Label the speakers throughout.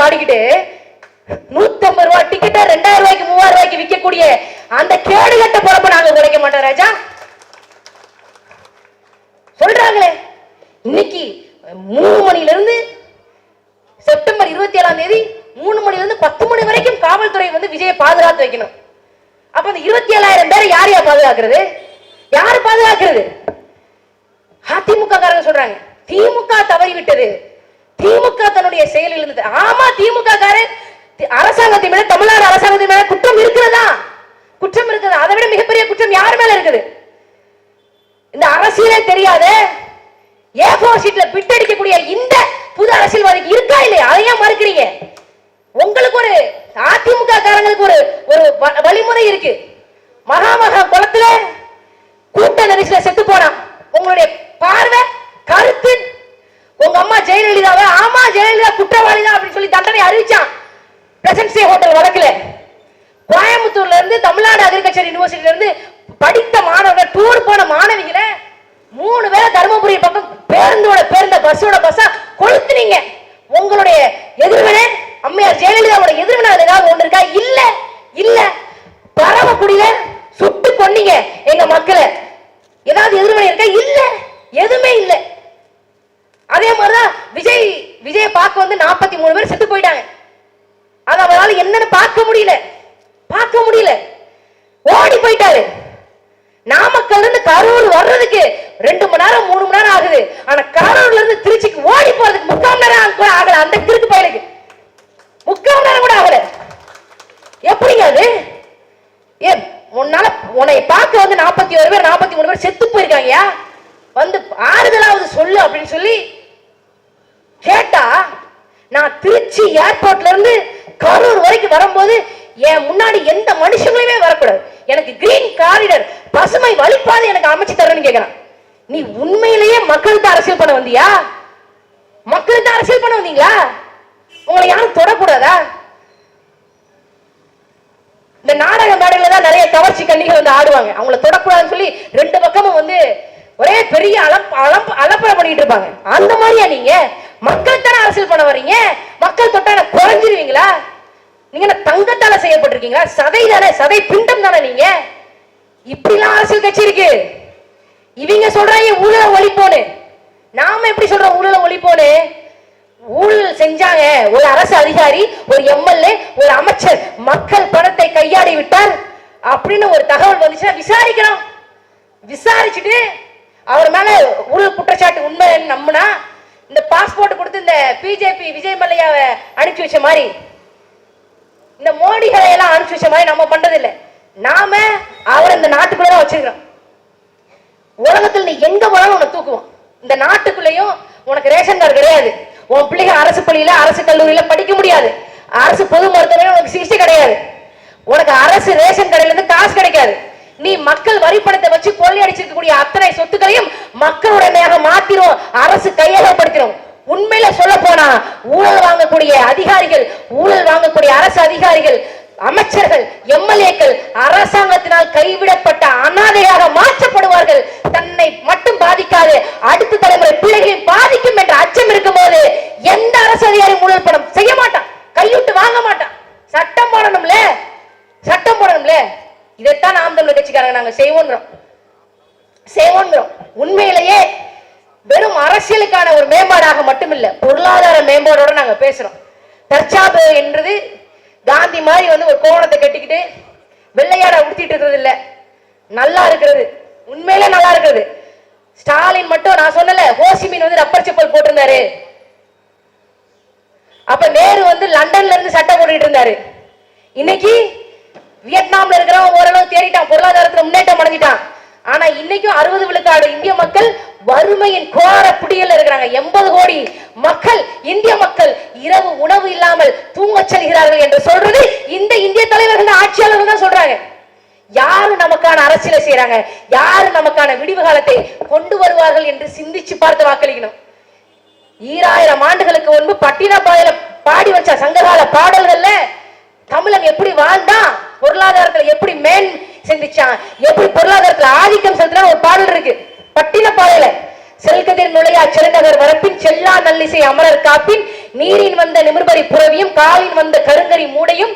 Speaker 1: பாடிக்கிட்டு நூத்தி ஐம்பது ரூபாய் டிக்கெட்டை ரெண்டாயிரம் ரூபாய்க்கு மூவாயிரம் ரூபாய்க்கு விற்கக்கூடிய அந்த கேடு கட்ட பொழப்ப நாங்க குறைக்க மாட்டோம் ராஜா. சொல்றாங்களே. இன்னைக்கு மூணு மணில இருந்து செப்டம்பர் இருபத்தி ஏழாம் தேதி மூணு மணில இருந்து பத்து மணி வரைக்கும் காவல்துறை வந்து விஜயை பாதுகாத்து வைக்கணும். அப்ப அந்த இருபத்தி ஏழாயிரம் பேரை யார் யார் பாதுகாக்கிறது? யார் பாதுகாக்கிறது? அதிமுக காரங்க சொல்றாங்க. திமுக தவறி விட்டது திமுக தன்னுடைய செயலில் இருந்தது. ஆமா திமுக காரன் அரசாங்கத்தின் மேல தமிழ்நாடு அரசாங்கத்தின் மேல குற்றம் இருக்கிறதா? குற்றம் இருக்குது அதை விட மிகப்பெரிய குற்றம் யார் மேல இருக்குது? இந்த அரசியலே தெரியாத ஏ போர் சீட்ல பிட்டடிக்கக்கூடிய இந்த புது அரசியல்வாதிக்கு இருக்கா இல்லையா? அதை ஏன் மறுக்கிறீங்க? உங்களுக்கு ஒரு அதிமுக காரங்களுக்கு ஒரு ஒரு வ- வழிமுறை இருக்கு. மகாமகா குளத்துல கூட்ட நெரிசல செத்து போனான் உங்களுடைய பார்வை கருத்து உங்க அம்மா ஜெயலலிதாவை ஆமா ஜெயலலிதா குற்றவாளி தான் அப்படின்னு சொல்லி தண்டனை அறிவிச்சான். பிரசன்ட் ஹோட்டல் வழக்குல. கோயம்புத்தூர்ல இருந்து தமிழ்நாடு அக்ரிகல்ச்சர் யூனிவர்சிட்டில இருந்து படித்த மாணவர்கள் டூர் போன மாணவிகளை மூணு பேரை தருமபுரி பக்கம் பேருந்தோட பேருந்த பஸ்ஸோட பஸ்ஸா கொளுத்துனீங்க. உங்களுடைய எதிர்வினை அம்மையார் ஜெயலலிதாவோட எதிர்வினை அதுல ஏதாவது ஒண்ணு இருக்கா? இல்ல இல்ல. பரமக்குடியில சுட்டு கொன்னீங்க எங்க மக்களை. ஏதாவது எதிர்வினை இருக்கா? இல்ல எதுவுமே இல்லை. அதே மாதிரிதான் விஜய் விஜயை பார்க்க வந்து நாற்பத்தி மூணு பேர் செத்து போயிட்டாங்க. அது அவரால் என்னன்னு பார்க்க முடியல. பார்க்க முடியல. ஓடி போயிட்டாரு. நாமக்கல்ல இருந்து கரூர் வர்றதுக்கு ரெண்டு மணி நேரம் மூணு மணி நேரம் ஆகுது. ஆனா கரூர்ல இருந்து திருச்சிக்கு ஓடி போறதுக்கு முக்கால் மணி நேரம் கூட ஆகல. அந்த கிறுக்கு பயலுக்கு. முக்கால் மணி நேரம் கூட ஆகல. எப்படிங்க அது? ஏ உன்னால உன்னை பார்க்க வந்து நாற்பத்தி ஒரு பேர் நாற்பத்தி மூணு பேர் செத்து போயிருக்காங்கயா? வந்து ஆறுதலாவது சொல்லு அப்படின்னு சொல்லி கேட்டா நான் திருச்சி ஏர்போர்ட்ல இருந்து கரூர் வரைக்கும் வரும்போது என் முன்னாடி எந்த மனுஷங்களுமே வரக்கூடாது. எனக்கு கிரீன் காரிடர் பசுமை வழிப்பாதை எனக்கு அமைச்சு தரணும்னு கேட்கிறான் நீ உண்மையிலேயே மக்களுக்கு அரசியல் பண்ண வந்தியா? மக்களுக்கு அரசியல் பண்ண வந்தீங்களா? உங்களை யாரும் தொடக்கூடாதா? இந்த நாடக மேடையில தான் நிறைய கவர்ச்சி கண்ணிகள் வந்து ஆடுவாங்க. அவங்கள தொடக்கூடாதுன்னு சொல்லி ரெண்டு பக்கமும் வந்து ஒரே பெரிய அலப் அலப்ப அலப்பறை பண்ணிட்டு இருப்பாங்க. அந்த மாதிரியா நீங்க? மக்கள் தானே அரசியல் பண்ண வர்றீங்க? மக்கள் தொட்டா குறைஞ்சிருவீங்களா? நீங்க என்ன தங்கத்தால செய்யப்பட்டிருக்கீங்களா? சதை தானே சதை பிண்டம் தானே நீங்க? இப்படிலாம் அரசியல் கட்சி இருக்கு. இவங்க சொல்றாங்க ஊழல ஒழிப்போன்னு. நாம எப்படி சொல்றோம் ஊழல ஒழிப்போன்னு ஊழல் செஞ்சாங்க ஒரு அரசு அதிகாரி ஒரு எம்எல்ஏ ஒரு அமைச்சர். மக்கள் பணத்தை கையாடி விட்டார் அப்படின்னு ஒரு தகவல் வந்துச்சுன்னா விசாரிக்கிறோம் விசாரிச்சுட்டு அவர் மேல ஊழல் குற்றச்சாட்டு உண்மை நம்பினா இந்த பாஸ்போர்ட் கொடுத்து இந்த பிஜேபி விஜய் மல்லையாவை அனுப்பிச்சு வச்ச மாதிரி இந்த மோடிகளை எல்லாம் அனுப்பிச்சு வச்ச மாதிரி நம்ம பண்றது இல்ல நாம அவரை இந்த நாட்டுக்குள்ள தான் வச்சிருக்கிறோம். உலகத்தில் நீ எங்க போனாலும் உன்னை தூக்குவோம் இந்த நாட்டுக்குள்ளேயும் உனக்கு ரேஷன் கார்டு கிடையாது. உன் பிள்ளைங்க அரசு பள்ளியில அரசு கல்லூரியில படிக்க முடியாது. அரசு பொது மருத்துவமனையில உனக்கு சிகிச்சை கிடையாது. உனக்கு அரசு ரேஷன் கடையில இருந்து காசு கிடைக்காது. நீ மக்கள் வரி பணத்தை வச்சு கொள்ளையடிச்சிருக்கக்கூடிய அத்தனை சொத்துக்களையும் மக்களுடைமையாக மாத்திரும் அரசு கையகப்படுத்திடும் உண்மையில சொல்ல போனா ஊழல் வாங்கக்கூடிய அதிகாரிகள் ஊழல் வாங்கக்கூடிய அரசு அதிகாரிகள் அமைச்சர்கள் எம்எல்ஏக்கள் அரசாங்கத்தினால் கைவிடப்பட்ட அனாதையாக மாற்றப்படுவார்கள். தன்னை மட்டும் பாதிக்காது அடுத்த தலைமுறை பிள்ளைகளையும் பாதிக்கும் என்ற அச்சம் இருக்கும்போது எந்த அரசு அதிகாரி ஊழல் பணம் செய்ய மாட்டான். கையூட்டு வாங்க மாட்டான். சட்டம் போடணும்ல? சட்டம் போடணும்ல? இதைத்தான் நாம் தமிழர் கட்சிக்காரங்க நாங்க செய்வோங்கிறோம். செய்வோங்கிறோம். உண்மையிலேயே வெறும் அரசியலுக்கான ஒரு மேம்பாடாக மட்டுமில்ல பொருளாதார மேம்பாடோட நாங்க பேசுறோம். தற்சார்பு என்றது காந்தி மாதிரி வந்து ஒரு கோணத்தை கட்டிக்கிட்டு வெள்ளையாட உடுத்திட்டு இருக்கிறது இல்ல. நல்லா இருக்கிறது. உண்மையிலே நல்லா இருக்கிறது. ஸ்டாலின் மட்டும் நான் சொன்னல ஹோசிமின் வந்து ரப்பர் செப்பல் போட்டிருந்தாரு. அப்ப நேரு வந்து லண்டன்ல இருந்து சட்டை போட்டுட்டு இருந்தாரு. இன்னைக்கு வியட்நாம்ல இருக்கிறவன் ஓரளவு தேறிட்டான். பொருளாதாரத்துல முன்னேற்றம் அடைஞ்சிட்டான். ஆனா இன்னைக்கும் அறுபது விழுக்காடு இந்திய மக்கள் வறுமையின் கோர புடியல்ல இருக்கிறாங்க. எண்பது கோடி மக்கள் இந்திய மக்கள் இரவு உணவு இல்லாமல் தூங்க செல்கிறார்கள் என்று சொல்றது இந்த இந்திய தலைவர்கள் ஆட்சியாளர்கள் தான் சொல்றாங்க. யாரு நமக்கான அரசியலை செய்யறாங்க யாரு நமக்கான விடிவு காலத்தை கொண்டு வருவார்கள் என்று சிந்திச்சு பார்த்து வாக்களிக்கணும். ஈராயிரம் ஆண்டுகளுக்கு முன்பு பட்டினப்பாதையில பாடி வச்ச சங்ககால பாடல்கள்ல தமிழன் எப்படி வாழ்ந்தான்? பொருளாதாரத்துல எப்படி மேன் சிந்திச்சான் எப்படி பொருளாதாரத்துல ஆதிக்கம் செலுத்தினா ஒரு பாடல் இருக்கு. பட்டின பாடல செல்கதிர் நுழையா செருநகர் வரப்பின் செல்லா நல்லிசை அமரர் காப்பின் நீரின் வந்த நிமிர்பரி புறவியும் காலின் வந்த கருங்கரி மூடையும்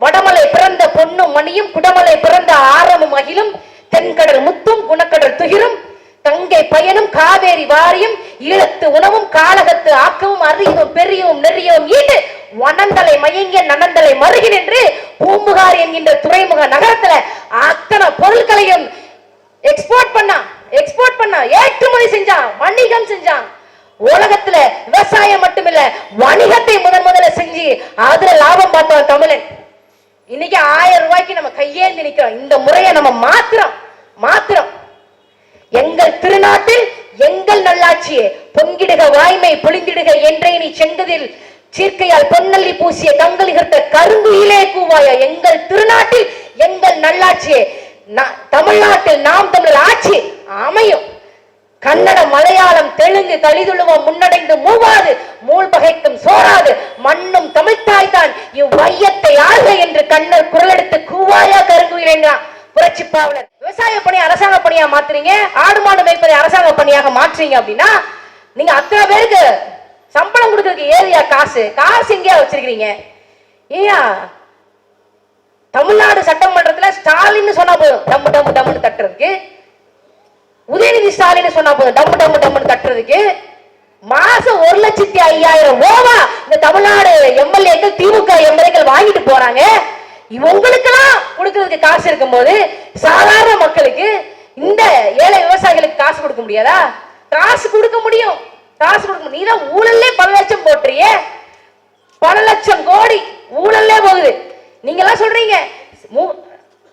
Speaker 1: வடமலை பிறந்த பொன்னும் மணியும் குடமலை பிறந்த ஆரமும் அகிலும் தென்கடல் முத்தும் குணக்கடல் துகிரும் தங்கை பயனும் காவேரி வாரியும் ஈழத்து உணவும் காலகத்து ஆக்கமும் அறியவும் பெரியவும் நெறியவும் ஈட்டு வனந்தலை மயங்கிய நனந்தலை மருகி நின்று பூம்புகார் என்கின்ற துறைமுக நகரத்துல அத்தனை பொருட்களையும் எக்ஸ்போர்ட் பண்ணா எக்ஸ்போர்ட் பண்ணா ஏற்றுமதி செஞ்சான் வணிகம் செஞ்சான். உலகத்துல விவசாயம் மட்டுமில்ல வணிகத்தை முதன் முதல்ல செஞ்சு அதுல லாபம் பார்த்தோம் தமிழன். இன்னைக்கு ஆயிரம் ரூபாய்க்கு நம்ம கையேந்தி நிக்கிறோம் இந்த முறையை நம்ம மாத்துறோம் மாத்துறோம். எங்கள் திருநாட்டில் எங்கள் நல்லாட்சியே பொங்கிடுக வாய்மை பொழிந்திடுக என்றே நீ செங்கதில் சீர்க்கையால் பொன்னல்லி பூசிய கங்கலிகர்த்த கருங்குயிலே கூவாயா எங்கள் திருநாட்டில் எங்கள் நல்லாட்சியே. தமிழ்நாட்டில் நாம் தமிழர் ஆட்சி அமையும். கன்னடம் மலையாளம் தெலுங்கு கலிதுழுவம் முன்னடைந்து மூவாது மூல் பகைக்கும் சோறாது. மண்ணும் தமிழ்த்தாய் தான் இவ்வையத்தை ஆள்க என்று கண்ணர் குரலெடுத்து கூவாயா கருங்குயிலேங்கிறான் புரட்சி பாவலர் விவசாய பணி அரசாங்க பணியா மாத்துறீங்க? ஆடு மாடு மேய்ப்பதை அரசாங்க பணியாக மாற்றுறீங்க அப்படின்னா நீங்க அத்தனை பேருக்கு சம்பளம் கொடுக்கறதுக்கு ஏரியா காசு? காசு எங்கேயா வச்சிருக்கீங்க ஏயா தமிழ்நாடு சட்டமன்றத்துல ஸ்டாலின் சொன்னா போதும். டம்மு டம்மு டம்முன்னு தட்டுறதுக்கு. உதயநிதி ஸ்டாலின் சொன்னா போதும். டம்மு டம்மு டம்முன்னு தட்டுறதுக்கு. மாசம் ஒரு லட்சத்தி ஐயாயிரம் ஓவா இந்த தமிழ்நாடு எம்எல்ஏக்கள் திமுக எம்எல்ஏக்கள் வாங்கிட்டு போறாங்க. இவங்களுக்கெல்லாம் கொடுக்கறதுக்கு காசு இருக்கும்போது சாதாரண மக்களுக்கு இந்த ஏழை விவசாயிகளுக்கு காசு கொடுக்க முடியாதா? காசு கொடுக்க முடியும். காசு கொடுக்க நீ நீதான் ஊழல்லே பல லட்சம் போட்டுறியே? பல லட்சம் கோடி ஊழல்லே போகுது. நீங்க எல்லாம் சொல்றீங்க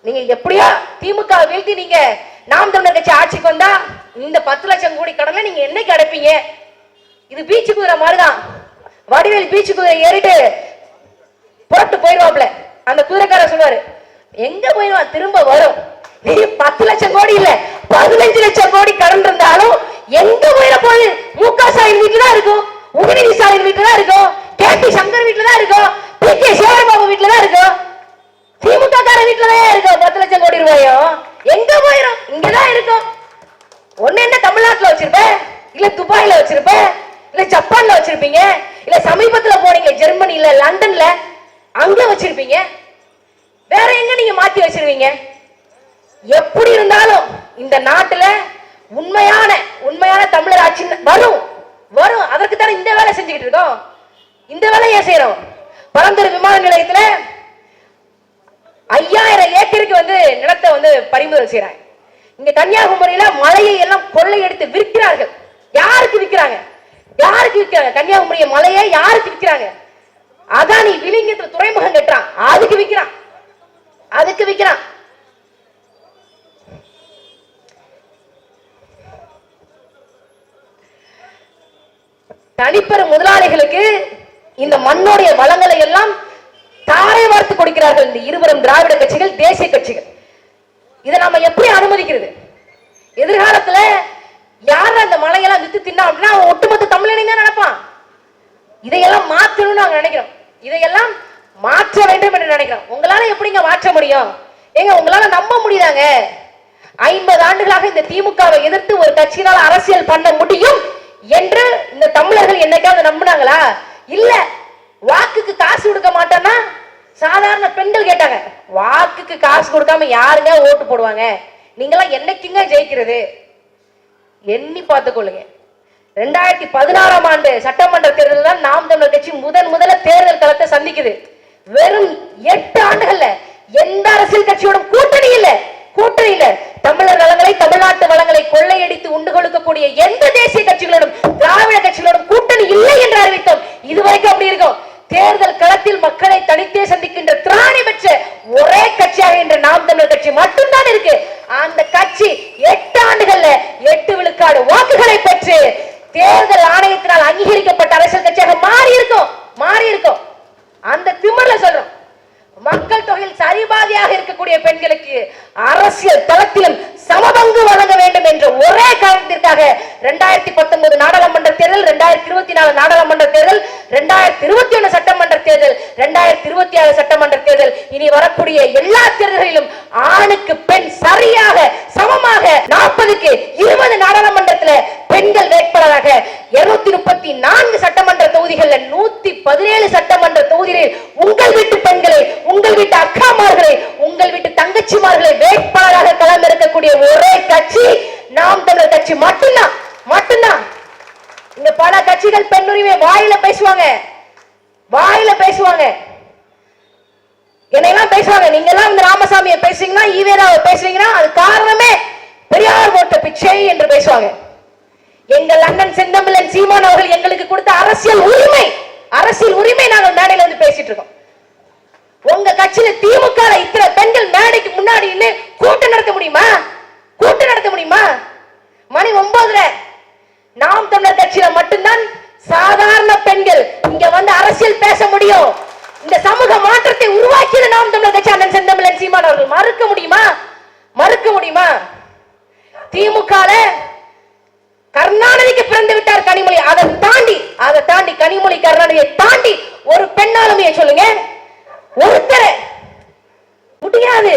Speaker 1: நீங்க எப்படியோ திமுக வீழ்த்தி நீங்க நாம் தமிழர் கட்சி ஆட்சிக்கு வந்தா இந்த பத்து லட்சம் கோடி கடன்ல நீங்க என்னைக்கு அடைப்பீங்க? இது பீச்சு குதிரை மாதிரிதான். வடிவேல் பீச்சு குதிரை ஏறிட்டு புறப்பட்டு போயிடுவாப்ல அந்த குதிரைக்கார சொல்லுவாரு எங்க போயிடுவான்? திரும்ப வரும். நீ பத்து லட்சம் கோடி இல்ல பதினஞ்சு லட்சம் கோடி கடன் இருந்தாலும் எங்க போயிட போய் மு க ஸ்டாலின் வீட்டுல தான் இருக்கும். உதயநிதி ஸ்டாலின் வீட்டுல தான் இருக்கும். கே பி சங்கர் வீட்டுல தான் இருக்கும். பி கே சேகர்பாபு வீட்டுல தான் இருக்கும். திமுக கார வீட்டுல தான் இருக்கும். பத்து லட்சம் கோடி ரூபாயும் எங்க போயிடும் இங்கதான் இருக்கும். ஒண்ணு என்ன தமிழ்நாட்டுல வச்சிருப்பேன் இல்ல துபாயில வச்சிருப்பேன் இல்ல ஜப்பான்ல வச்சிருப்பீங்க? இல்ல சமீபத்துல போனீங்க ஜெர்மனில லண்டன்ல? அங்க வச்சிருப்பீங்க. வேற எங்க நீங்க மாத்தி வச்சிருவீங்க? எப்படி இருந்தாலும் இந்த நாட்டுல உண்மையான உண்மையான தமிழர் ஆட்சி வரும் வரும். அதற்கு தானே இந்த வேலை செஞ்சுக்கிட்டு இருக்கோம்? இந்த வேலையை ஏன் செய்யறோம்? பரந்தூர் விமான நிலையத்துல ஐயாயிரம் ஏக்கருக்கு வந்து நிலத்தை வந்து பறிமுதல் செய்யறாங்க இங்க கன்னியாகுமரியில மலையை எல்லாம் கொள்ளை எடுத்து விற்கிறார்கள். யாருக்கு விற்கிறாங்க? யாருக்கு விற்கிறாங்க? கன்னியாகுமரிய மலையை யாருக்கு விற்கிறாங்க? அதானி விழுங்கத்துல துறைமுகம் கட்டுறான். அதுக்கு விற்கிறான் அதுக்கு விற்கிறான் தனிப்பெரும் முதலாளிகளுக்கு இந்த மண்ணுடைய வளங்களை எல்லாம் தாரை வார்த்து கொடுக்கிறார்கள் இந்த இருவரும் திராவிட கட்சிகள் தேசிய கட்சிகள். இதை நாம எப்படி அனுமதிக்கிறது? எதிர்காலத்துல யார் அந்த மலையெல்லாம் வித்து தின்னா அப்படின்னா அவன் ஒட்டுமொத்த தமிழனை தான் நினைப்பான். இதையெல்லாம் மாற்றணும்னு நாங்க நினைக்கிறோம். இதையெல்லாம் மாற்ற வேண்டும் என்று நினைக்கிறோம். உங்களால எப்படிங்க மாற்ற முடியும்? ஏங்க உங்களால நம்ப முடியுதாங்க ஐம்பது ஆண்டுகளாக இந்த திமுகவை எதிர்த்து ஒரு கட்சியினால் அரசியல் பண்ண முடியும்? என்று இந்த தமிழர்கள் என்னைக்காவது நம்பினாங்களா? இல்ல வாக்குக்கு காசு கொடுக்க மாட்டோம்னா சாதாரண பெண்கள் கேட்டாங்க வாக்குக்கு காசு கொடுக்காம யாருங்க ஓட்டு போடுவாங்க? நீங்களாம் என்னைக்குங்க ஜெயிக்கிறது? எண்ணி பார்த்துக்கொள்ளுங்க ரெண்டாயிரத்தி பதினாறாம் ஆண்டு சட்டமன்ற தேர்தல் தான் நாம் தமிழர் கட்சி முதன் முதல்ல தேர்தல் களத்தை சந்திக்குது. வெறும் எட்டு ஆண்டுகள்ல எந்த அரசியல் கட்சியோட கூட்டணி இல்ல கூட்டணி இல்ல தமிழர் வளங்களை தமிழ்நாட்டு வளங்களை கொள்ளையடித்து உண்டு கொடுக்கக்கூடிய எந்த தேசிய கட்சிகளோடும் திராவிட கட்சிகளோடும் கூட்டணி இல்லை என்று அறிவித்தோம். இதுவரைக்கும் அப்படி இருக்க தேர்தல் களத்தில் மக்களை தனித்தே சந்திக்கின்ற திராணி பெற்ற ஒரே கட்சியாக இன்று நாம் தமிழர் கட்சி மட்டும்தான் இருக்கு அந்த கட்சி எட்டு ஆண்டுகள்ல எட்டு விழுக்காடு வாக்குகளை பெற்று தேர்தல் ஆணையத்தினால் அங்கீகரிக்கப்பட்ட அரசியல் கட்சியாக மாறி இருக்கும் மாறி இருக்கும் அந்த திமிர்ல சொல்றோம் மக்கள் தொகையில் சரிபாதியாக இருக்கக்கூடிய பெண்களுக்கு அரசியல் தளத்திலும் சமபங்கு வழங்க வேண்டும் என்ற ஒரே காரணத்திற்காக இரண்டாயிரத்தி பத்தொன்பது நாடாளுமன்ற தேர்தல் இரண்டாயிரத்தி இருபத்தி நாலு நாடாளுமன்ற தேர்தல் இரண்டாயிரத்தி இருபத்தி ஒண்ணு சட்டமன்ற தேர்தல் இரண்டாயிரத்தி இருபத்தி ஆறு சட்டமன்ற தேர்தல் இனி வரக்கூடிய எல்லா தேர்தல்களிலும் ஆணுக்கு பெண் சரியாக சமமாக நாற்பதுக்கு இருபது நாடாளுமன்றத்துல பெண்கள் வேட்பாளராக இருநூத்தி முப்பத்தி நான்கு சட்டமன்ற தொகுதிகள்ல நூத்தி கட்சி மட்டும்தான் மட்டும்தான் இந்த பல கட்சிகள் பெண் உரிமை வாயில பேசுவாங்க. வாயில பேசுவாங்க. என்னையெல்லாம் பேசுவாங்க நீங்க எல்லாம் இந்த ராமசாமியை பேசுறீங்கன்னா ஈவேராவை பேசுறீங்கன்னா அது காரணமே பெரியார் போட்ட பிச்சை என்று பேசுவாங்க. எங்கள் அண்ணன் செந்தமிழன் சீமான் அவர்கள் எங்களுக்கு கொடுத்த அரசியல் உரிமை அரசியல் உரிமை நாங்கள் மேடையில வந்து பேசிட்டு இருக்கோம். உங்க கட்சியில திமுக இத்தனை பெண்கள் மேடைக்கு முன்னாடி கூட்டம் நடத்த முடியுமா? கூட்டம் நடத்த முடியுமா? மணி ஒன்பதுல நாம் தமிழர் கட்சியில மட்டும்தான் சாதாரண பெண்கள் இங்க வந்து அரசியல் பேச முடியும். இந்த சமூக மாற்றத்தை உருவாக்கியது நாம் தமிழர் கட்சி அண்ணன் செந்தமிழன் சீமான் அவர்கள். மறுக்க முடியுமா? மறுக்க முடியுமா? திமுக கருணாநிதிக்கு பிறந்து விட்டார் கனிமொழி. அதை தாண்டி அதை தாண்டி கனிமொழி கருணாநிதியை தாண்டி ஒரு பெண்ணாளுமையை சொல்லுங்க? ஒருத்தரை. முடியாது.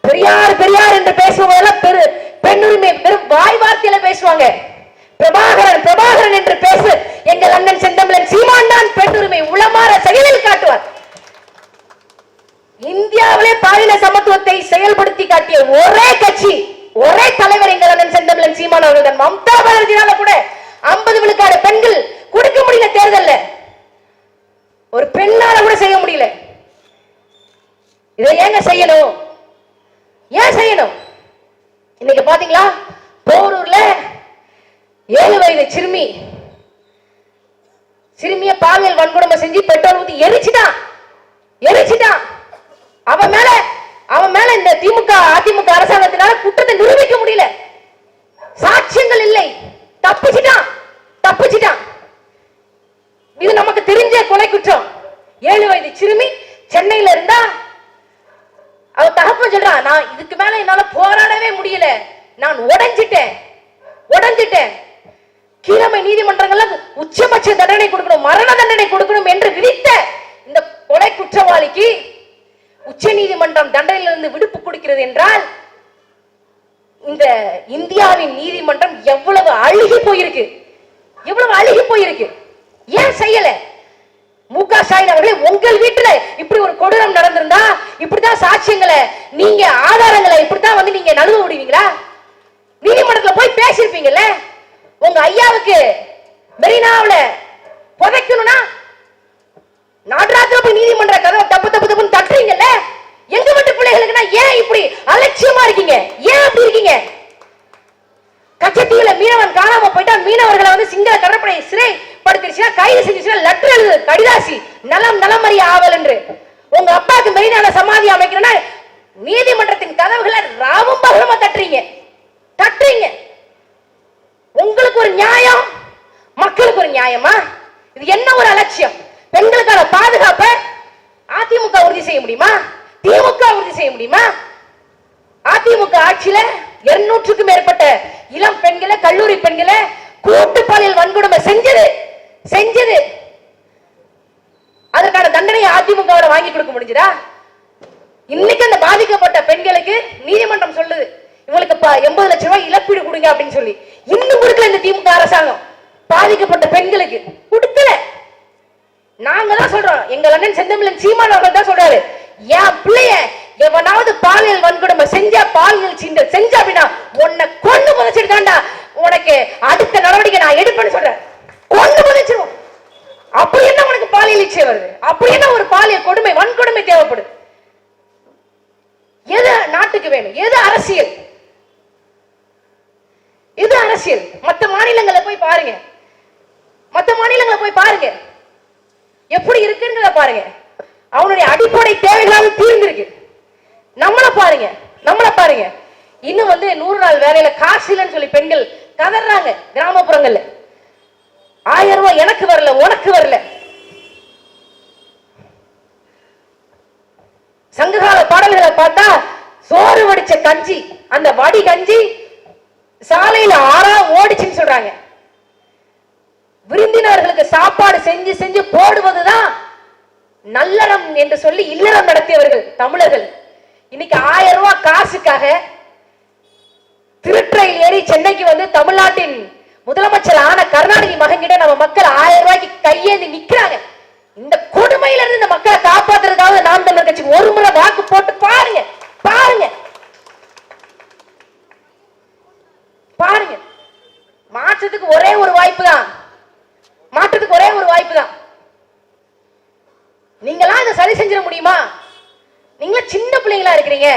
Speaker 1: பெரியார் பெரியார் என்று பேசுவதெல்லாம் பெரு பெண்ணுரிமை பெரும் வாய் வார்த்தையில பேசுவாங்க. பிரபாகரன் பிரபாகரன் என்று பேசு. எங்கள் அண்ணன் செந்தமிழன் சீமான் தான் பெண்ணுரிமை உளமாற செயலில் காட்டுவார். இந்தியாவிலே பாலின சமத்துவத்தை செயல்படுத்தி காட்டிய ஒரே கட்சி ஒரே தலைவர் எங்கள் அண்ணன் செந்தமிழன் சீமான் அவர்கள். மம்தா பானர்ஜினால கூட ஐம்பது விழுக்காடு பெண்கள் கொடுக்க முடியல தேர்தல்ல. ஒரு பெண்ணால கூட செய்ய முடியல. இதை ஏங்க செய்யணும்? ஏன் செய்யணும்? இன்னைக்கு பாத்தீங்களா? போரூர்ல ஏழு வயது சிறுமி. சிறுமிய பாலியல் வன்கொடுமை செஞ்சு பெட்ரோல் ஊத்தி எரிச்சிட்டான். எரிச்சுட்டான். அவன் மேல அவன் மேல இந்த திமுக அதிமுக அரசாங்கத்தினால குற்றத்தை நிரூபிக்க முடியல. சாட்சியங்கள் இல்லை. தப்பிச்சிட்டான். தப்பிச்சிட்டான். இது நமக்கு தெரிஞ்ச கொலை குற்றம். ஏழு வயது சிறுமி சென்னையில இருந்தா அவ தகப்பன் சொல்றான் நான் இதுக்கு மேல என்னால போராடவே முடியல. நான் உடைஞ்சிட்டேன். உடைஞ்சிட்டேன். கீழமை நீதிமன்றங்கள்ல உச்சபட்ச தண்டனை கொடுக்கணும் மரண தண்டனை கொடுக்கணும் என்று விதித்த இந்த கொலை குற்றவாளிக்கு உச்ச நீதிமன்றம் தண்டனையிலிருந்து விடுப்பு கொடுக்கிறது என்றால் இந்த இந்தியாவின் நீதிமன்றம் எவ்வளவு அழுகி போயிருக்கு? எவ்வளவு அழுகி போயிருக்கு? ஏன் செய்யல? மு க ஸ்டாலின் அவர்களே உங்கள் வீட்டுல இப்படி ஒரு கொடூரம் நடந்திருந்தா இப்படிதான் சாட்சியங்களை நீங்க ஆதாரங்களை இப்படித்தான் வந்து நீங்க நழுவ விடுவீங்களா? நீதிமன்றத்துல போய் பேசியிருப்பீங்கல்ல? உங்க ஐயாவுக்கு மெரினாவுல புதைக்கணும்னா நாட்ராத்திர போய் நீதிமன்ற கதவை தப்பு தப்பு தப்புன்னு தட்டுறீங்கல்ல? எங்க வீட்டு பிள்ளைகளுக்குன்னா ஏன் இப்படி அலட்சியமா இருக்கீங்க? ஏன் அப்படி இருக்கீங்க? கச்சத்தீவுல மீனவன் காணாம போயிட்டா மீனவர்களை வந்து சிங்கள கடற்படை சிறை படுத்திருச்சுன்னா கைது செஞ்சுச்சுன்னா லெட்டர் எழுது கடிதாசி. நலம் நலமறிய ஆவல் என்று. உங்க அப்பாவுக்கு மெரினால சமாதி அமைக்கணும்னா நீதிமன்றத்தின் கதவுகளை ராவும் பகலமா தட்டுறீங்க? தட்டுறீங்க. உங்களுக்கு ஒரு நியாயம்? மக்களுக்கு ஒரு நியாயமா? இது என்ன ஒரு அலட்சியம்? பெண்களுக்கான பாதுகாப்பை அதிமுக உறுதி செய்ய முடியுமா? திமுக உறுதி செய்ய முடியுமா? அதிமுக ஆட்சியில இருநூற்றுக்கும் மேற்பட்ட இளம் பெண்களை கல்லூரி பெண்களை கூட்டு பாலியல் வன்கொடுமை செஞ்சது. செஞ்சது. அதற்கான தண்டனையை அதிமுக வாங்கி கொடுக்க முடிஞ்சதா? இன்னைக்கு அந்த பாதிக்கப்பட்ட பெண்களுக்கு நீதிமன்றம் சொல்லுது. இவங்களுக்கு எண்பது லட்சம் ரூபாய் இழப்பீடு கொடுங்க அப்படின்னு சொல்லி. இன்னும் கொடுக்கல இந்த திமுக அரசாங்கம். பாதிக்கப்பட்ட பெண்களுக்கு கொடுக்கல. நாங்க தான் சொல்றோம். எங்க அண்ணன் செந்தமிழன் சீமான் அவர்கள் தான் சொல்றாரு. என் பிள்ளைய எவனாவது பாலியல் வன்கொடுமை செஞ்சா பாலியல் சீண்டல் செஞ்சா அப்படின்னா உன்னை கொண்டு புதைச்சிட்டு உனக்கு அடுத்த நடவடிக்கை நான் எடுப்பேன்னு சொல்றேன். கொண்டு புதைச்சிருவோம். அப்படி என்ன உனக்கு பாலியல் இச்சை வருது? அப்படி என்ன ஒரு பாலியல் கொடுமை வன்கொடுமை தேவைப்படுது? எது நாட்டுக்கு வேணும்? எது அரசியல்? இது அரசியல். மத்த மாநிலங்களை போய் பாருங்க. மத்த மாநிலங்களை போய் பாருங்க. எப்படி இருக்குன்றத பாருங்க. அவனுடைய அடிப்படை தேவைகளாக தீர்ந்திருக்கு. நம்மள பாருங்க. நம்மள பாருங்க. இன்னும் வந்து நூறு நாள் வேலையில காசு இல்லைன்னு சொல்லி பெண்கள் கதறாங்க கிராமப்புறங்கள்ல. ஆயிரம் ரூபாய் எனக்கு வரல உனக்கு வரல. சங்ககால பாடல்களை பார்த்தா சோறு வடிச்ச கஞ்சி அந்த வடி கஞ்சி சாலையில ஆறா ஓடிச்சுன்னு சொல்றாங்க. விருந்தினர்களுக்கு சாப்பாடு செஞ்சு செஞ்சு போடுவதுதான் நல்லறம் என்று சொல்லி இல்லறம் நடத்தியவர்கள் தமிழர்கள். இன்னைக்கு ஆயிரம் ரூபாய் காசுக்காக திருட்டையில் ஏறி சென்னைக்கு வந்து தமிழ்நாட்டின் முதலமைச்சர் ஆன கருணாநிதி மகன்கிட்ட நம்ம மக்கள் ஆயிரம் ரூபாய்க்கு கையேந்தி நிக்கிறாங்க. இந்த கொடுமையில இருந்து இந்த மக்களை காப்பாத்துறதுக்காக நாம் தமிழர் கட்சி ஒரு முறை வாக்கு போட்டு பாருங்க பாருங்க. பாருங்க. மாற்றத்துக்கு ஒரே ஒரு வாய்ப்பு தான் மாற்றத்துக்கு ஒரே ஒரு வாய்ப்பு தான் நீங்களா இதை சரி செஞ்சிட முடியுமா? நீங்களா சின்ன பிள்ளைங்களா இருக்கிறீங்க.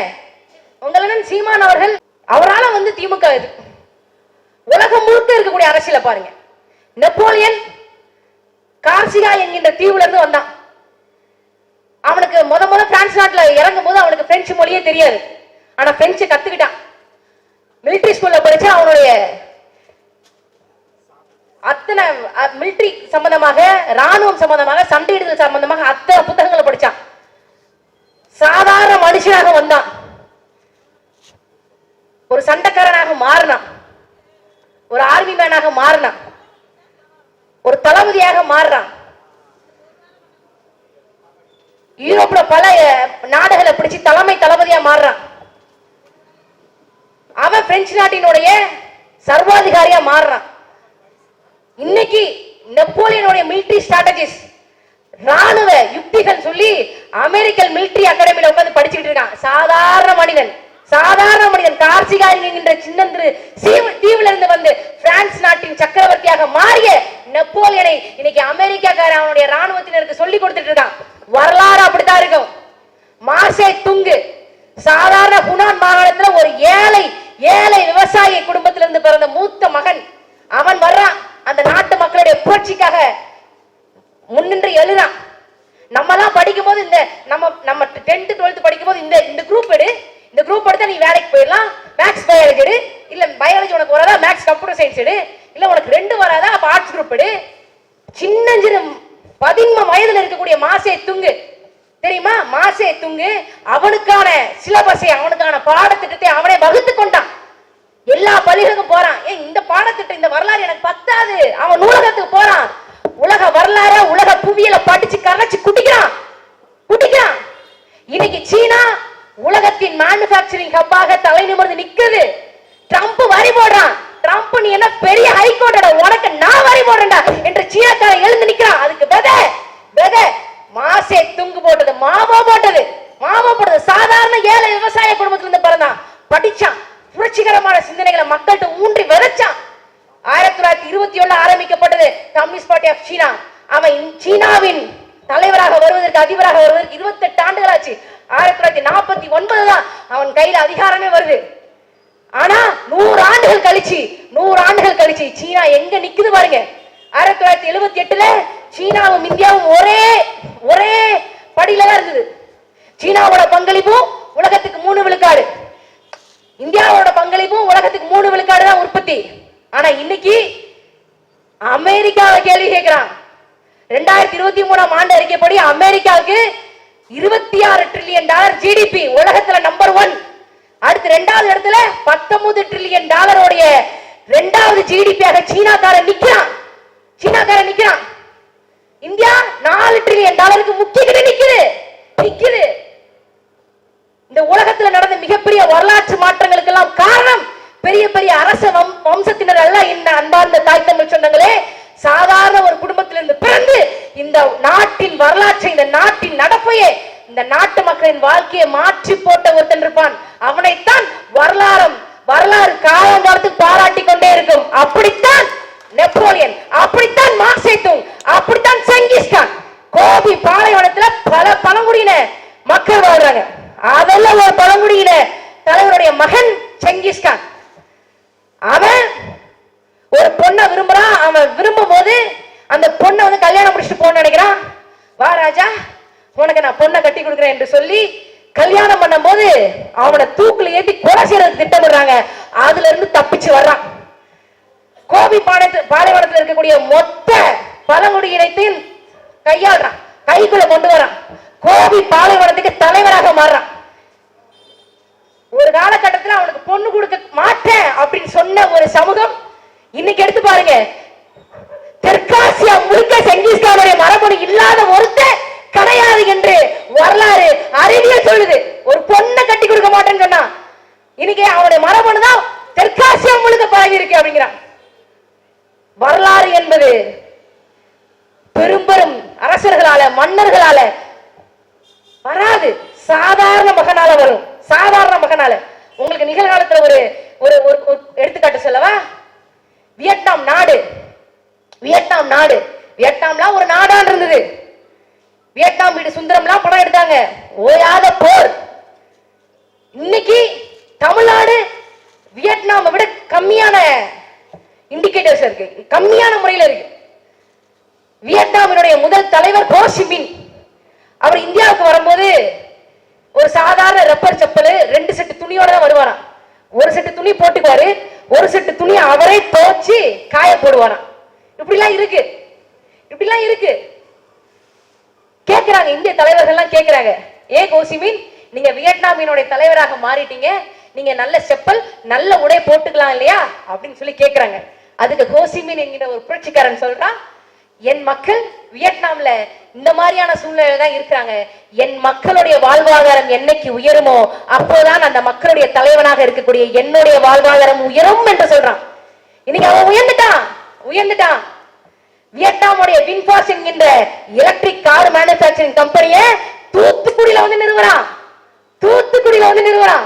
Speaker 1: உங்களன் சீமான் அவர்கள் அவரால வந்து திமுக இது. உலகம் முழுக்க இருக்கக்கூடிய அரசியல பாருங்க. நெப்போலியன் கார்சிகா என்கின்ற தீவுல இருந்து வந்தான். அவனுக்கு முத முத பிரான்ஸ் நாட்டுல இறங்கும் போது அவனுக்கு பிரெஞ்சு மொழியே தெரியாது. ஆனா பிரெஞ்சு கத்துக்கிட்டான். மிலிட்டரி ஸ்கூல்ல படிச்சா அவனுடைய அத்தனை மிலிட்டரி சம்பந்தமாக ராணுவம் சம்பந்தமாக சண்டையிடுதல் சம்பந்தமாக அத்தனை புத்தகங்களை படிச்சான். சாதாரண மனுஷனாக வந்தான். ஒரு சண்டைக்காரனாக மாறினான். ஒரு ஆர்மி மேனாக மாறினான். ஒரு தளபதியாக மாறுறான். யூரோப்ல பல நாடுகளை பிடிச்சு தலைமை தளபதியா மாறுறான். அவன் பிரெஞ்சு நாட்டினுடைய சர்வாதிகாரியா மாறுறான். இன்னைக்கு நெப்போலியனுடைய மிலிட்டரி ஸ்ட்ராட்டஜிஸ் ராணுவ யுக்திகள் சொல்லி அமெரிக்கன் மிலிட்டரி அகாடமியில உட்காந்து படிச்சுக்கிட்டு இருக்கான். சாதாரண மனிதன் சாதாரண மனிதன் கார்சிகா என்கின்ற சின்னந்திரு சீவு- தீவுல இருந்து வந்து பிரான்ஸ் நாட்டின் சக்கரவர்த்தியாக மாறிய நெப்போலியனை இன்னைக்கு அமெரிக்காக்கார அவனுடைய ராணுவத்தினருக்கு சொல்லி கொடுத்துட்டு இருக்கான். வரலாறு அப்படித்தான் இருக்கும். மாசே துங்கு சாதாரண புனான் மாகாணத்துல ஒரு ஏழை ஏழை விவசாய குடும்பத்திலிருந்து பிறந்த மூத்த மகன். அவன் வர்றான். அந்த நாட்டு மக்களுடைய புரட்சிக்காக முன்னின்று எழுதான் நம்ம எல்லாம் படிக்கும் போது இந்த நம்ம நம்ம டென்த் டுவெல்த் படிக்கும் போது இந்த இந்த குரூப் எடு. இந்த குரூப் எடுத்தா நீ வேலைக்கு போயிடலாம். மேக்ஸ் பயாலஜி எடு. இல்ல பயாலஜி உனக்கு வராதா? மேக்ஸ் கம்ப்யூட்டர் சயின்ஸ் எடு. இல்ல உனக்கு ரெண்டு வராதா? அப்ப ஆர்ட்ஸ் குரூப் எடு. சின்னஞ்சிறு பதின்ம வயதுல இருக்கக்கூடிய மாசே துங்கு. தெரியுமா? Mao Tse Tung. அவனுக்கான சிலபஸை அவனுக்கான பாடத்திட்டத்தை அவனே வகுத்து கொண்டான். எல்லா பள்ளிகளுக்கும் போறான். ஏன் இந்த பாடத்திட்டம் இந்த வரலாறு எனக்கு பத்தாது. அவன் நூலகத்துக்கு போறான். உலக வரலாற உலக புவியில படிச்சு கரைச்சு குடிக்கிறான். குடிக்கிறான். இன்னைக்கு சீனா உலகத்தின் மேனுஃபேக்சரிங் ஹப்பாக தலை நிமிர்ந்து நிக்குது. ட்ரம்ப் வரி போடுறான். ட்ரம்ப் நீ என்ன பெரிய ஹைகோர்ட்டோட உனக்கு நான் வரி போடுறேன்டா. என்று சீனாக்காரன் எழுந்து நிக்கிறான். அதுக்கு விதை விதை மாசே துங்கு போட்டது மாவோ போட்டது மாவோ போட்டது சாதாரண ஏழை விவசாய குடும்பத்துல இருந்து பிறந்தான் படிச்சான் புரட்சிகரமான சிந்தனைகளை மக்கள்கிட்ட ஊன்றி விதைச்சான் ஆயிரத்தி தொள்ளாயிரத்தி இருபத்தி ஒண்ணு ஆரம்பிக்கப்பட்டது கம்யூனிஸ்ட் பார்ட்டி ஆஃப் சீனா அவன் இந்த சீனாவின் தலைவராக வருவதற்கு அதிபராக வருவதற்கு இருபத்தெட்டு ஆண்டுகள் ஆச்சு ஆயிரத்தி தொள்ளாயிரத்தி நாற்பத்தி ஒன்பது தான் அவன் கையில அதிகாரமே வருது ஆனா நூறு ஆண்டுகள் கழிச்சு நூறு ஆண்டுகள் கழிச்சு சீனா எங்க நிக்குது பாருங்க ஆயிரத்தி தொள்ளாயிரத்தி எழுபத்தி எட்டுல சீனாவும் இந்தியாவும் ஒரே ஒரே படியில தான் இருந்தது சீனாவோட பங்களிப்பும் உலகத்துக்கு மூணு விழுக்காடு இந்தியாவோட பங்களிப்பும் உலகத்துக்கு மூணு விழுக்காடு தான் உற்பத்தி ஆனா இன்னைக்கு அமெரிக்காவை கேள்வி கேட்கிறான் ரெண்டாயிரத்தி இருபத்தி மூணாம் ஆண்டு அறிக்கைப்படி அமெரிக்காவுக்கு இருபத்தி ஆறு ட்ரில்லியன் டாலர் ஜிடிபி உலகத்துல நம்பர் ஒன் அடுத்து ரெண்டாவது இடத்துல பத்தொன்பது ட்ரில்லியன் டாலருடைய ரெண்டாவது ஜிடிபியாக சீனாக்காரன் நிக்கிறான். சீனாக்காரன் நிக்கிறான். இந்தியா நாலு ட்ரில்லியன் டாலருக்கு முக்கிக்கிட்டு நிக்குது நிக்குது. இந்த உலகத்துல நடந்த மிகப்பெரிய வரலாற்று மாற்றங்களுக்கு எல்லாம் காரணம் பெரிய பெரிய அரச வம்- வம்சத்தினர் அல்ல. இந்த அன்பார்ந்த தாய் தமிழ் சொந்தங்களே சாதாரண ஒரு குடும்பத்திலிருந்து பிறந்து இந்த நாட்டின் வரலாற்றை இந்த நாட்டின் நடப்பையே இந்த நாட்டு மக்களின் வாழ்க்கையை மாற்றி போட்ட ஒருத்தன் இருப்பான். அவனைத்தான் வரலாறும் வரலாறு காலங்காலத்துக்கு பாராட்டி கொண்டே இருக்கும். அப்படித்தான் நெப்போலியன் அப்படித்தான் மார்க்சேத்துங் அப்படித்தான் செங்கிஸ்கான் கோபி பாலைவனத்துல பல பழங்குடியின மக்கள் வாழ்றாங்க. அதெல்லாம் ஒரு பழங்குடியின தலைவருடைய மகன் செங்கிஸ்கான் அவன் ஒரு பொண்ணை விரும்புறான். அவன் விரும்பும் போது அந்த பொண்ணை வந்து கல்யாணம் முடிச்சுட்டு போன்னு நினைக்கிறான். வா ராஜா உனக்கு நான் பொண்ணை கட்டி கொடுக்குறேன் என்று சொல்லி கல்யாணம் பண்ணும் போது அவனை தூக்குல ஏற்றி கொலை செய்யறது திட்டமிடுறாங்க. அதுல இருந்து தப்பிச்சு வர்றான். கோபி பாடத்து பாலைவனத்தில் இருக்கக்கூடிய மொத்த பழங்குடி இனத்தையும் கையாளுறான். கைக்குள்ள கொண்டு வரான் கோபி பாலைவனத்துக்கு தலைவராக மாறுறான். ஒரு காலகட்டத்தில் அவனுக்கு பொண்ணு கொடுக்க மாட்டேன் அப்படின்னு சொன்ன ஒரு சமூகம் இன்னைக்கு எடுத்து பாருங்க. தெற்காசியா முழுக்க செங்கிஸ்கானுடைய மரபணு இல்லாத ஒருத்த கிடையாது என்று வரலாறு அறிவியல் சொல்லுது. ஒரு பொண்ணை கட்டி கொடுக்க மாட்டேன்னு சொன்னா இன்னைக்கு அவனுடைய மரபணு தான் தெற்காசியா முழுக்க பரவி இருக்கு அப்படிங்கிறான். வரலாறு என்பது பெரும்பெரும் அரசர்களால மன்னர்களால வராது. சாதாரண மகனால வரும். சாதாரண மகனால. உங்களுக்கு நிகழ்காலத்துல ஒரு ஒரு எடுத்துக்காட்டு சொல்லவா? வியட்நாம் நாடு. வியட்நாம் நாடு. வியட்நாம்லாம் ஒரு நாடா இருந்தது. வியட்நாம் வீடு சுந்தரம்லாம் படம் எடுத்தாங்க. ஓயாத போர். இன்னைக்கு தமிழ்நாடு வியட்நாமை விட கம்மியான இண்டிகேட்டர்ஸ் இருக்கு. கம்மியான முறையில் இருக்கு. வியட்நாமினுடைய முதல் தலைவர் கோஷிபின் அவர் இந்தியாவுக்கு வரும்போது ஒரு சாதாரண ரப்பர் செப்பல் ரெண்டு செட்டு துணியோட தான் வருவாராம். ஒரு செட்டு துணி போட்டுக்குவாரு. ஒரு செட்டு துணியை அவரே துவைச்சு காய போடுவாராம். இப்படிலாம் இருக்கு. இப்படிலாம் இருக்கு. கேக்குறாங்க இந்திய தலைவர்கள்லாம் கேட்கிறாங்க ஏ கோசிமின் நீங்க வியட்நாமினுடைய தலைவராக மாறிட்டீங்க. நீங்க நல்ல செப்பல் நல்ல உடை போட்டுக்கலாம் இல்லையா? அப்படின்னு சொல்லி கேட்கிறாங்க அதுக்கு கோசிமின் என்கிற ஒரு புரட்சிக்காரன் சொல்றான் என் மக்கள் வியட்நாம்ல இந்த மாதிரியான சூழ்நிலை தான் இருக்கிறாங்க. என் மக்களுடைய வாழ்வாதாரம் என்னைக்கு உயருமோ அப்போதான் அந்த மக்களுடைய தலைவனாக இருக்கக்கூடிய என்னுடைய வாழ்வாதாரம் உயரும் என்று சொல்றான். இன்னைக்கு அவன் உயர்ந்துட்டான் உயர்ந்துட்டான். வியட்நாமுடைய வின்பாஸ் என்கின்ற எலக்ட்ரிக் கார் மேனுபேக்சரிங் கம்பெனியை தூத்துக்குடியில வந்து நிறுவனம் தூத்துக்குடியில வந்து நிறுவனம்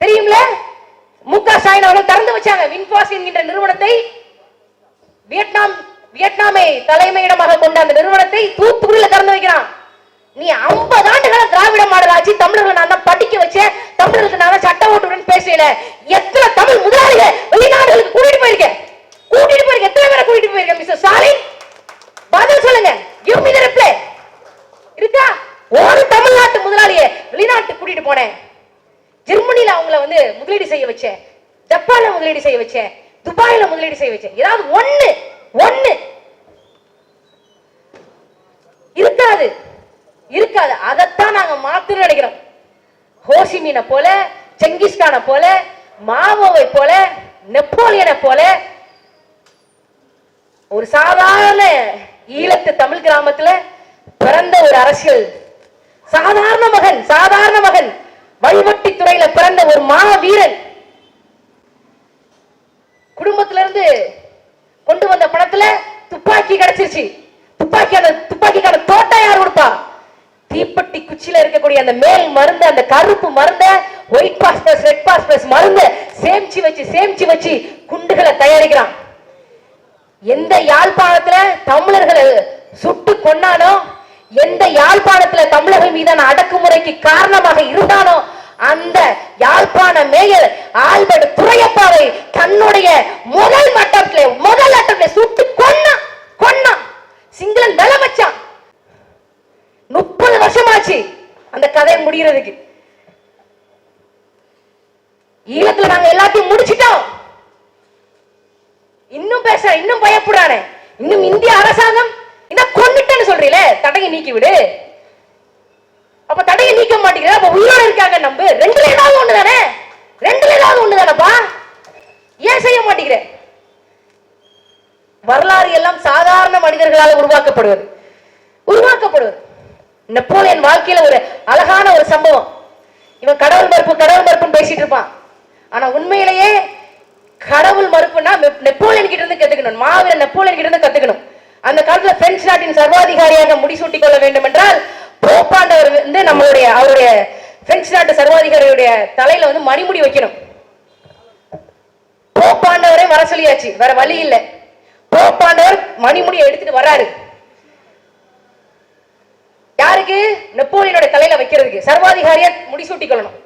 Speaker 1: தெரியும்ல? மு க ஸ்டாலின் அவர்கள் திறந்து வச்சாங்க. வின்பாஸ் என்கின்ற நிறுவனத்தை வியட்நாம் வியட்நாமை தலைமையிடமாக கொண்ட அந்த நிறுவனத்தை தூத்துக்குடியில திறந்து வைக்கிறான். நீ 50 ஆண்டுகள திராவிட மாடல் ஆட்சி தமிழர்கள் நான் படிக்க வச்சேன். தமிழர்களுக்கு நான் சட்ட ஓட்டுடன் பேசல எத்தனை தமிழ் முதலாளிகள் வெளிநாடுகளுக்கு கூட்டிட்டு போயிருக்கேன் கூட்டிட்டு போயிருக்கேன் எத்தனை பேரை கூட்டிட்டு போயிருக்கேன் மிஸ்டர் ஸ்டாலின்? பதில் சொல்லுங்க. கிவ் மீ தி ரிப்ளை இருக்கா? ஒரு தமிழ்நாட்டு முதலாளியை வெளிநாட்டு கூட்டிட்டு போனேன். ஜெர்மனில அவங்கள வந்து முதலீடு செய்ய வச்சேன். ஜப்பான்ல முதலீடு செய்ய வச்சேன். துபாயில முதலீடு செய்ய வச்சேன். ஏதாவது ஒண்ணு ஒண்ணு. இருக்காது. இருக்காது. அதைத்தான் நாங்க மாத்து நினைக்கிறோம். ஹோசிமீனை போல செங்கிஸ்கானை போல மாவோவை போல நெப்போலியனை போல ஒரு சாதாரண ஈழத்து தமிழ் கிராமத்துல பிறந்த ஒரு அரசியல். சாதாரண மகன் சாதாரண மகன். வழிபட்டி துறையில பிறந்த ஒரு மாவீரன். குடும்பத்துல இடத்துல துப்பாக்கி கிடைச்சிருச்சு. துப்பாக்கி அந்த துப்பாக்கிக்கான தோட்டம் யார் கொடுப்பா தீப்பெட்டி குச்சியில இருக்கக்கூடிய அந்த மேல் மருந்து அந்த கருப்பு மருந்த ஒயிட் பாஸ்பரஸ் ரெட் பாஸ்பரஸ் மருந்து சேமிச்சு வச்சு சேமிச்சு வச்சு குண்டுகளை தயாரிக்கிறான். எந்த யாழ்ப்பாணத்துல தமிழர்களை சுட்டு கொண்டானோ எந்த யாழ்ப்பாணத்துல தமிழர்கள் மீதான அடக்குமுறைக்கு காரணமாக இருந்தானோ அந்த யாழ்ப்பாண மேயர் ஆல்பர்ட் துரையப்பாவை தன்னுடைய முதல் மட்டத்துல முதல் அட்டத்துல சுட்டு கொன்னான் கொன்னான் சிங்களன் தலை வச்சான் முப்பது வருஷமாச்சு அந்த கதை முடிகிறதுக்கு. ஈழத்துல நாங்க எல்லாத்தையும் முடிச்சிட்டோம். இன்னும் பேச இன்னும் பயப்படுறானே. இன்னும் இந்திய அரசாங்கம் என்ன கொண்டுட்டேன்னு சொல்றீங்களே தடங்கி நீக்கி விடு அப்ப தடையை நீக்க மாட்டேங்கிற இருக்காங்க நம்பு. ரெண்டுல ஏதாவது ஒண்ணு தானே? ரெண்டுல ஏதாவது ஒண்ணு தானப்பா? ஏன் செய்ய மாட்டேங்கிற? வரலாறு எல்லாம் சாதாரண மனிதர்களால் உருவாக்கப்படுவது. உருவாக்கப்படுவது. நெப்போலியன் வாழ்க்கையில ஒரு அழகான ஒரு சம்பவம். இவன் கடவுள் மறுப்பு கடவுள் மறுப்புன்னு பேசிட்டு இருப்பான். ஆனா உண்மையிலேயே கடவுள் மறுப்புனா நெப்போலியன் கிட்ட இருந்து கத்துக்கணும் மாவீரன் நெப்போலியன் கிட்ட இருந்து கத்துக்கணும். அந்த காலத்துல பிரெஞ்சு நாட்டின் சர்வாதிகாரியாக முடிசூட்டிக் கொள்ள வேண்டும் என்றால் போப்பாண்டவர் வந்து நம்மளுடைய அவருடைய பிரெஞ்சு நாட்டு சர்வாதிகாரியுடைய தலையில வந்து மணிமுடி வைக்கணும். போப்பாண்டவரே வர சொல்லியாச்சு. வேற வழி இல்ல. போப்பாண்டவர் மணிமுடியை எடுத்துட்டு வர்றாரு. யாருக்கு? நெப்போலியனோட தலையில வைக்கிறதுக்கு. சர்வாதிகாரியா முடிசூட்டி கொள்ளணும்.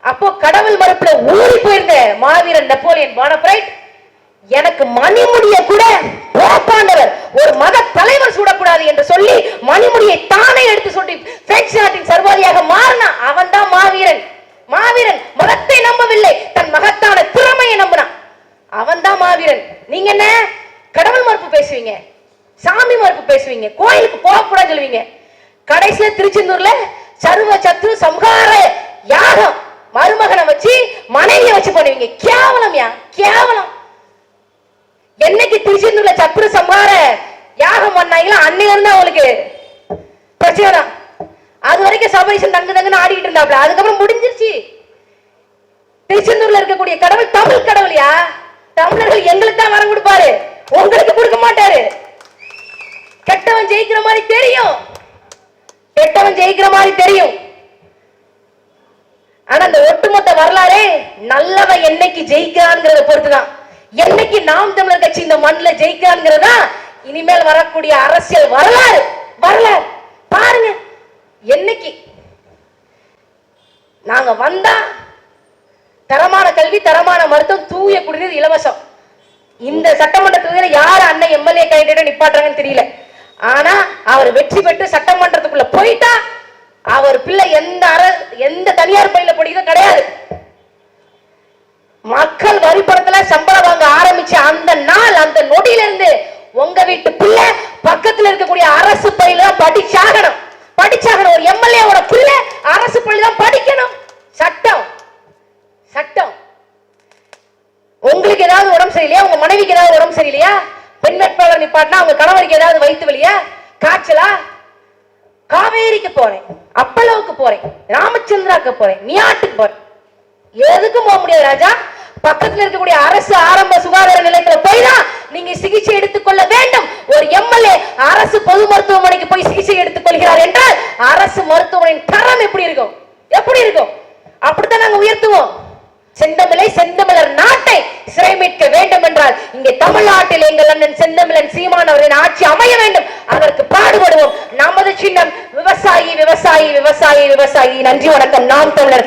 Speaker 1: அப்போ கடவுள் மறுப்புல ஊறி போயிருந்த மாவீரன் நெப்போலியன் பானபரைட் எனக்கு மணிமுடிய கூட போப்பாண்டவர் ஒரு மத தலைவர் சூடக்கூடாது என்று சொல்லி மணிமுடியை தானே எடுத்து சொல்லி பிரெஞ்சு நாட்டின் சர்வாதியாக மாறினா அவன் தான் மாவீரன். மாவீரன் மதத்தை நம்பவில்லை. தன் மகத்தான திறமையை நம்பினான் அவன் தான் மாவீரன். நீங்க என்ன? கடவுள் மறுப்பு பேசுவீங்க. சாமி மறுப்பு பேசுவீங்க. கோயிலுக்கு போகக்கூடாது சொல்லுவீங்க. கடைசியா திருச்செந்தூர்ல சர்வ சத்ரு சம்ஹார யாகம். மருமகனை வச்சு மனைவியை வச்சு பண்ணுவீங்க. கேவலம் யா? கேவலம். என்னைக்கு திருச்செந்தூர்ல சத்ரு சம்ஹார யாகம் பண்ணாங்களோ? அன்னையில இருந்து அவங்களுக்கு பிரச்சனை. தான் அது வரைக்கும் சபரிசன் தங்கு தங்குன்னு ஆடிக்கிட்டு இருந்தாப்ல. அதுக்கப்புறம் முடிஞ்சிருச்சு. திருச்செந்தூர்ல இருக்கக்கூடிய கடவுள் தமிழ் கடவுள்யா தமிழர்கள் எங்களுக்கு தான் வரம் கொடுப்பாரு. உங்களுக்கு கொடுக்க மாட்டாரு. கெட்டவன் ஜெயிக்கிற மாதிரி தெரியும். கெட்டவன் ஜெயிக்கிற மாதிரி தெரியும். ஆனா அந்த ஒட்டுமொத்த வரலாறே நல்லவன் என்னைக்கு ஜெயிக்கிறான்ங்கிறத பொறுத்துதான். என்னைக்கு நாம் தமிழர் கட்சி இந்த மண்ணுல ஜெயிக்கிறான்ங்கிறதா இனிமேல் வரக்கூடிய அரசியல் வரலாறு வரலாறு. பாருங்க என்னைக்கு? நாங்க வந்தா தரமான கல்வி தரமான மருத்துவம் தூய குடிநீர் இலவசம். இந்த சட்டமன்ற தொகுதியில யார் அண்ணன் எம்எல்ஏ கேண்டிடேட் நிப்பாட்டுறாங்கன்னு தெரியல. ஆனா அவர் வெற்றி பெற்று சட்டமன்றத்துக்குள்ள போயிட்டா அவர் பிள்ளை எந்த அர எந்த தனியார் பள்ளியில படிக்கிறது கிடையாது. மக்கள் வரி பணத்துல சம்பளம் வாங்க ஆரம்பிச்ச அந்த நாள் அந்த நொடியில இருந்து உங்க வீட்டு பிள்ளை பக்கத்துல இருக்கக்கூடிய அரசு பள்ளியில தான் படிச்சாகணும். படிச்சாகணும். ஒரு எம்எல்ஏவோட பிள்ளை அரசு பள்ளி தான் படிக்கணும். சட்டம். சட்டம். உங்களுக்கு ஏதாவது உடம்பு சரியில்லையா? உங்க மனைவிக்கு ஏதாவது உடம்பு சரியில்லையா? பெண் வேட்பாளர் நிப்பாட்டினா உங்க கணவருக்கு ஏதாவது வயிற்று வழியா காய்ச்சலா? காவேரிக்கு போறேன். அப்பளவுக்கு போறேன். ராமச்சந்திராக்கு போறேன். நியாட்டுக்கு போறேன். எதுக்கும் போக முடியாது ராஜா. பக்கத்துல இருக்கக்கூடிய அரசு ஆரம்ப சுகாதார நிலையத்துல போய் தான் நீங்க சிகிச்சை எடுத்துக்கொள்ள வேண்டும். ஒரு எம்எல்ஏ அரசு பொது மருத்துவமனைக்கு போய் சிகிச்சை எடுத்துக் கொள்கிறார் என்றால் அரசு மருத்துவமனையின் தரம் எப்படி இருக்கும்? எப்படி இருக்கும்? அப்படித்தான் நாங்க உயர்த்துவோம். செந்தமிழை செந்தமிழர் நாட்டை சிறை மீட்க வேண்டும் என்றால் இங்கே தமிழ்நாட்டில் எங்கள் அண்ணன் செந்தமிழன் சீமான் அவரின் ஆட்சி அமைய வேண்டும். அதற்கு பாடுபடுவோம். நமது சின்னம் விவசாயி விவசாயி விவசாயி விவசாயி. நன்றி வணக்கம். நாம் தமிழர்.